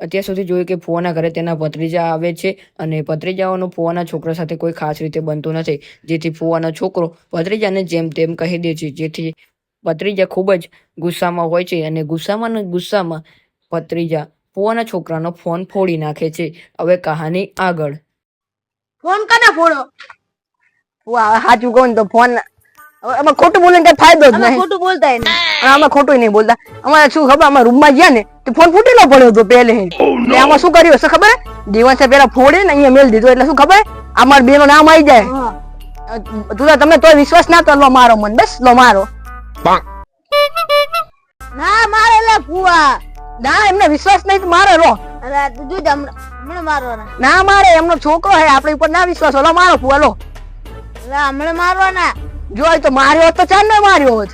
અત્યાર સુધી જોયું કે ફુવાના ઘરે તેના ભત્રીજા આવે છે અને ભત્રીજાઓનું ફુવાના છોકરા સાથે કોઈ ખાસ રીતે બનતું નથી. જેથી ફુવાનો છોકરો ભત્રીજાને જેમ તેમ કહી દે છે. જેથી ભત્રીજા ખૂબ જ ગુસ્સામાં હોય છે અને ગુસ્સામાં ગુસ્સામાં ભત્રીજા ફુવાના છોકરાનો ફોન ફોડી નાખે છે. હવે કહાની આગળ. ફોન કને ફોડો? વાહ, સાચું કહું ને તો ફોન હવે આમાં ખોટું બોલે કઈ ફાયદો જ નહીં. ખોટું બોલતા નહીં. આમાં ખોટું નહીં બોલતા. અમારે શું ખબર? અમારા રૂમમાં ગયા ને તો ફોન ફૂટેલો પડ્યો હતો પહેલે. એટલે આમાં શું કર્યું હશે ખબર? દિવસે પેલા ફોડે ને અહીંયા મેલ દીધો. એટલે શું ખબર? અમાર બેનો નામ આવી જાય. તું તો તોય વિશ્વાસ ના કરો મારો મન. બસ લો મારો. ના મારે લે ફુવા ના એમને વિશ્વાસ નહીં તો મારે રો. અરે આ તું જ હમણાં હમણાં મારવાના. ના મારે એમનો છોકરો હે આપણી ઉપર ના વિશ્વાસ. હોય. મારો ફુવા લો. એટલે હમણાં મારવાના. જો તો માર્યો તો ચાર ને માર્યો હોત.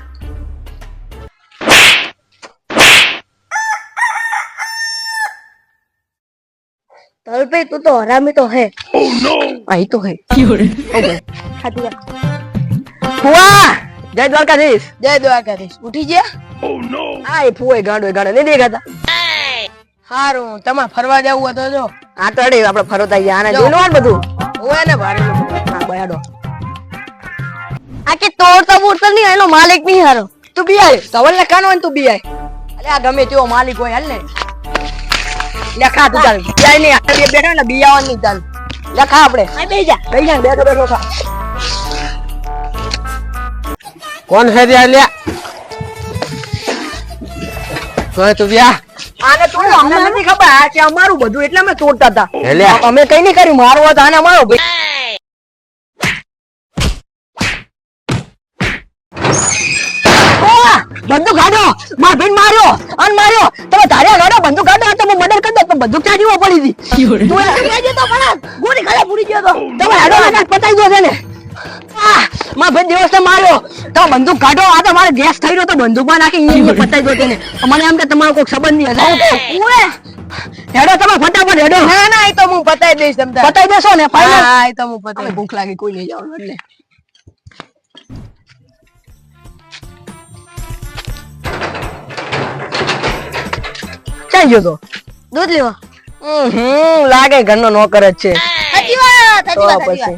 તલભાઈ તું તો હરામી તો હે. અહીં તો હે. વાત ફુવા! જય દ્વારકાધીશ. જય દ્વારકાધીશ. ઉઠી ગયા? હા એ ફુવાય ગાંડો ગાંડો નહીં દેખાતા. હારું તમાર ફરવા જવું હતો તો જો. આ તો અડે આપણે ફરતા ગયા આને જોવાનું બધું? હોય ને ભારે હા બયાડો. આ કે તોડતા બોડતા નહીં એનો માલિક નહીં હારો. તું બી આય. સવાલ ને કાનો હોય તું બી આય. અલે આ ગમે તેવો માલિક હોય હાલ ને. લેખા તું ચાલ. બી આય નહીં આપણે બેઠા ને બી આવવાનું નહીં ચાલ. લખા આપણે આ બેહી જા. બેહી જા બેઠો બેઠો ખા કોણ છે ત્યાં લ્યા? કોઈ તું બ્યા આને તો અમને નથી ખબર. આ કે અમારું બધું એટલે અમે તોડતા હતા. એટલે? અમે કઈ નહીં કર્યું. મારો હતો આને અમારો ભાઈ! બંદૂક કાઢો માર બેન માર્યો. અન માર્યો. તમે ધાર્યા ગાડો બંદૂક કાઢો તો બંદૂક ચાજી પડી હતી? તું પણ ગોળી ખાલી પૂરી ગયો તો. તમે હાડો હાડો પતાઈ ગયો છે ને આહ! ભાઈ દિવસ માર્યો. તો બંદૂક કાઢો. આ તો મારે ગેસ થઈ રહ્યો તો બંદૂકમાં નાખી. અહીંયા પતાઈ ગયો તેને. મને એમ કે તમારો કોઈ સંબંધ નહીં. હશે ઓએ! હેડો તમે ફટાફટ હેડો. ના ના એ તો હું પતાઈ દઈશ તમને. પતાઈ દેશો ને હા એ તો હું પતાઈ ભૂખ લાગી કોઈ નહીં જવાનું એટલે. ક્યાં ગયો તો? દૂધ લેવા હમ લાગે ઘરનો નોકર જ છે. સાચી વાત સાચી વાત સાચી પછી.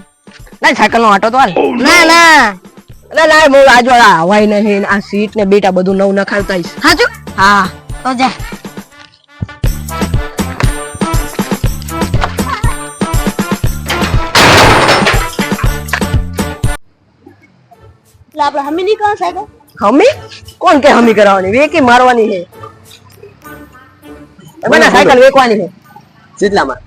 ના સાયકલ નો આટો તો હાલ. ના ના. અરે ના મો આજો આ હવાઈ નહીં આ સીટ ને બેટા બધું નવું નખાડતા આવીશ હાચું? હા. તો જા. આપણે હમી નહીં કોણ સાહેબ હમી? કોણ કે હમી કરાવવાની વેકી મારવાની છે. મને સાયકલ વેચવાની છે. કેટલામાં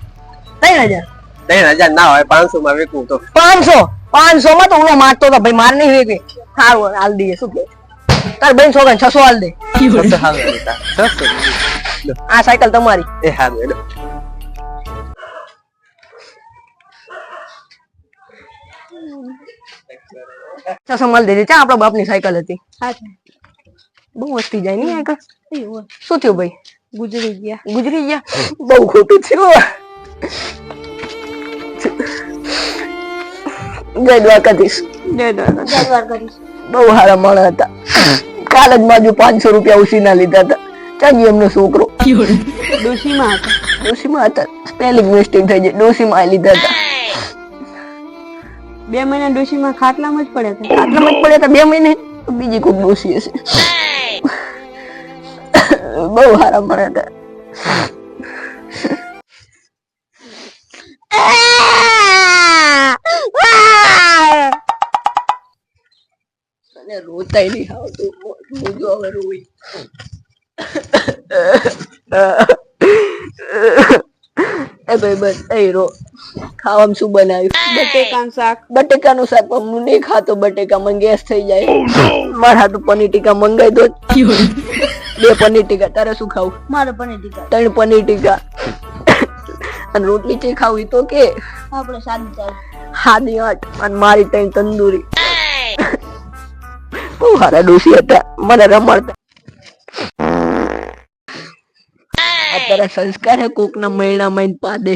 ત્રણ હજાર. ત્રણ હજાર ના હોય પાંચસો માં વેચવું તો. પાંચસો? પાંચસો માં તો હું મારતો હતો ભાઈ માર નહીં વેકવી સારું હાલ દઈએ શું કે? તાર બેન છોકરા છસો હાલ દે. આ સાયકલ તમારી. એ હારું હેડો. છસો માલ દે ચા આપણા બાપની સાયકલ હતી. બહુ વસ્તી જાય નહીં આગળ? શું થયું ભાઈ? ગુજરી ગયા. ગુજરી ગયા? બહુ ખોટું થયું જય દ્વારકાધીશ. જય દ્વારકાધીશ. બહુ સારા માણસ હતા. કાલ જ બાજુ પાંચસો રૂપિયા ઉસીના લીધા હતા. ચાજી એમનો છોકરો. ડોશીમાં હતા. ડોશીમાં હતા. સ્પેલિંગ મિસ્ટેક થઈ જાય ડોશીમાં લીધા હતા. બે મહિના ડોશીમાં ખાટલામાં જ પડ્યા હતા. ખાટલામાં જ પડ્યા હતા બે મહિને. બીજી કોઈ ડોસી હશે. બહુ સારા મળે હતા અને રોતાય નહીં આવતું હું હવે રોઈ. એ ભાઈ બસ એ રો. ખાવામાં શું બનાવ્યું? બટેકાનું શાક. બટેકાનું શાક પણ હું નહીં ખાતો. બટેકા મને ગેસ થઈ જાય. મારા તો પનીર ટીકા મંગાઈ દો. બે પનીર ટીકા તારે શું ખાવું? મારે પનીર ટીકા. ત્રણ પનીર ટીકા. અને રોટલી ચે ખાવી તો કે? આપણે સાદી ચાલ હાદી આઠ અને મારી ત્રણ તંદૂરી. બહુ સારા ડોસી હતા મને રમાડતા. આ તારા સંસ્કાર હે કોક ના મહિના મહિન પાદે.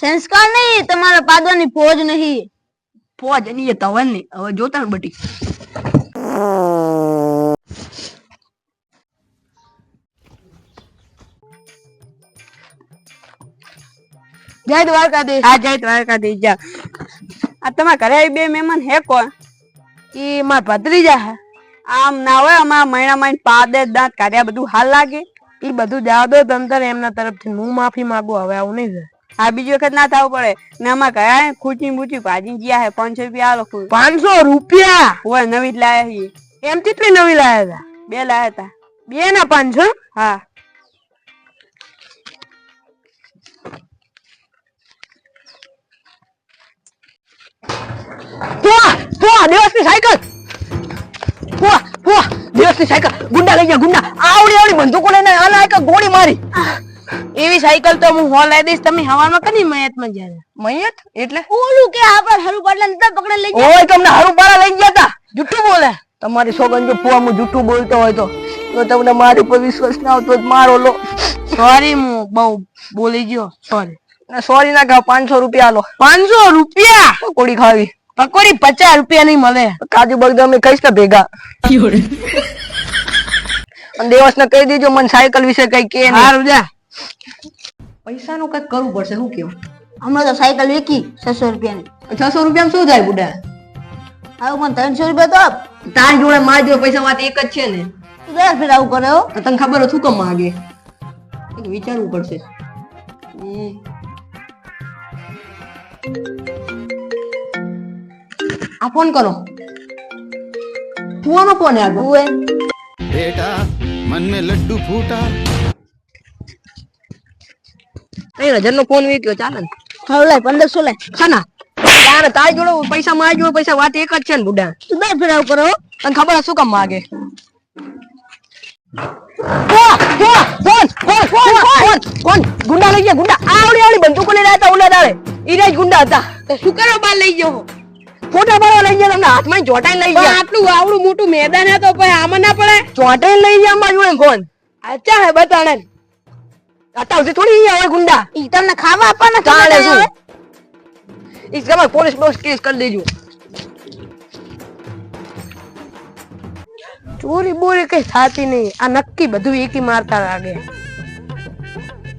સંસ્કાર નહીં તમારા પાદવાની ફોજ નહીં. ફોજ એની એ તવલની હવે જોતા ને બટી. જય દ્વારકાધીશ. હા જય દ્વારકાધીશ જા આ તમારા ઘરે આવી બે મહેમાન હે કોણ? એ માર ભત્રીજા હે. આમ ના હોય અમારા મહિના માં પાદે દાંત કાઢ્યા બધું હાલ લાગે. એ બધું જવા દો તંતર એમના તરફથી હું માફી માંગુ હવે આવું નહીં થાય. આ બીજી વખત ના થવું પડે. ને અમારા આયા ખૂચી બૂચી ભાજી ગયા હે? પાંચસો રૂપિયા આ ખુદ પાંચસો રૂપિયા? હોય નવી જ લાયા એમ કેટલી નવી લાયા હતા? બે લાયા હતા. બે ના પાંચસો? હા. પુઆ પુઆ દિવસની સાયકલ પુઆ પુઆ દિવસની સાયકલ ગુંડા લઈ ગયા ગુંડા આવડી આવડી બંદૂકો લઈને આના એક ગોળી મારી. એવી સાયકલ તો હું હોલ લઈ દઈશ તમે હવામાં કની મયતમાં જાય મયત? એટલે? ઓલું કે આપણે હરું પડલે નતા પકડે લઈ ઓય તમને હારું પારા લઈ ગયા તા? જુઠ્ઠું બોલે. તમારી સોગન જો પુઆ હું જુઠ્ઠું બોલતો હોય તો. તો તમને મારી ઉપર વિશ્વાસ ના આવતો મારો લો. સોરી હું બહુ બોલી ગયો. સોરી સોરી ના કહો પાંચસો રૂપિયા લો. પાંચસો રૂપિયા? કોડી ખાવી. પકોડી પચાસ રૂપિયા નહીં મળે. કાજુ બગદા અમે કહીશ ને ભેગા. અને દેવસ ને કહી દેજો મને સાયકલ વિશે કઈ કે સારું જા. પૈસા નું કંઈક કરવું પડશે શું કેવું? હમણાં તો સાયકલ વેકી છસો રૂપિયાની. છસો રૂપિયા શું થાય બુડા? આવું પણ ત્રણસો રૂપિયા તો આપ. તારી જોડે મારી જોડે પૈસા વાત એક જ છે ને. તું દર ફેર આવું કરે હો. તો તને ખબર હોય શું કામ માંગે વિચારવું પડશે. ફોન કરો. ફુવાનો ફોન આવ્યો બેટા મન મે લડ્ડુ ફૂટા. ત્રણ હજાર નો ફોન વેચ્યો ચાલે હવે લાય પંદરસો લાય. ખાના. તારે તારી જોડે પૈસા મારી જોડે પૈસા વાત એક જ છે ને બુડા. તું બે ફેરાવ કરો તને ખબર શું કામ માગે. ગુંડા લઈ ગયા ગુંડા. આવડી આવડી બંદૂકો લઈને હતા ઓલા દાડે ઈરાજ ગુંડા હતા. શું કરો બાર લઈ ગયો ફોટા પાડવા લઈ ગયા તમને હાથમાં ચોટાઈ લઈ ગયા. આટલું આવડું મોટું મેદાન હે તો પછી આમાં ના પડે? ચોટાઈ લઈ ગયા અમાર જોડે ફોન અચ્છા હે બતાણે અત્યાર થોડી આવે ગુંડા. ઈ તમને ખાવા આપવાના કાળે શું? ઈ તમે પોલીસ બોક્સ કેસ કરી દેજો. ચોરી બોરી કઈ થાતી નહીં. આ નક્કી બધું એકી મારતા લાગે.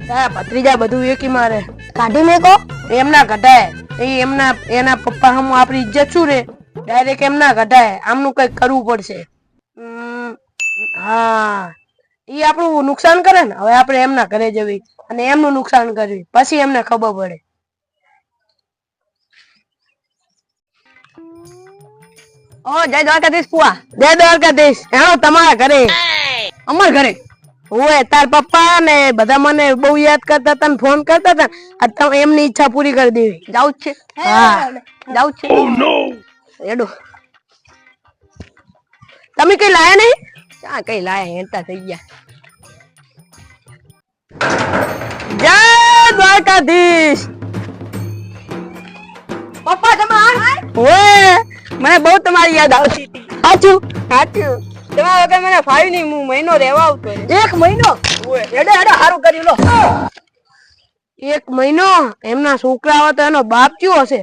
તારા ભત્રીજા બધું એકી મારે. કાઢી મેકો એમના કઢાય. એ એમના એના પપ્પા હમ આપણી ઇજ્જત શું રે? ડાયરેક્ટ એમના કઢાય આમનું કંઈક કરવું પડશે. હા. એ આપણું નુકસાન કરે ને? હવે આપણે એમના ઘરે જવી. અને એમનું નુકસાન કરવી. પછી એમને ખબર પડે. ઓ જય દ્વારકાધીશ પુઆ જય દ્વારકાધીશ. એનો તમારા ઘરે. અમાર ઘરે. ઓય તાર પપ્પા ને બધા મને બહુ યાદ કરતા હતા ને ફોન કરતા હતા. આ તમે એમની ઈચ્છા પૂરી કરી દેવી જાવું છે. હા. જાવું જ નો એડો તમે કઈ લાયા નહીં? ક્યાં કઈ લાયા હેંતા થઈ ગયા. જય દ્વારકાધીશ. પપ્પા તમે ઓય મને બહુ તમારી યાદ આવતી હતી. સાચું સાચું તમારા વગર મને ફાવી નહીં હું મહિનો રહેવા આવતો એક મહિનો ઓય એડે એડે સારું કર્યું લો એક મહિનો એમના છોકરા હોય તો એનો બાપ કયો હશે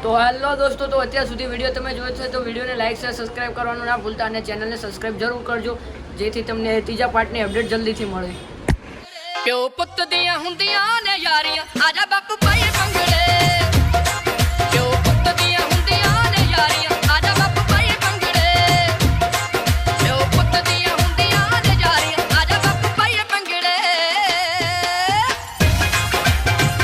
તો હાલો દોસ્તો તો અત્યાર સુધી વિડીયો તમે જોયો છે તો વિડીયોને લાઈક શેર સબસ્ક્રાઇબ કરવાનું ના ભૂલતા અને ચેનલને સબસ્ક્રાઇબ જરૂર કરજો જેથી તમને ત્રીજા પાર્ટની અપડેટ જલ્દીથી મળે ਪਿਓ ਪੁੱਤ ਦੀਆਂ ਹੁੰਦੀਆਂ ਨੇ ਯਾਰੀਆਂ ਆਜਾ ਬਾਪੂ ਭਾਈ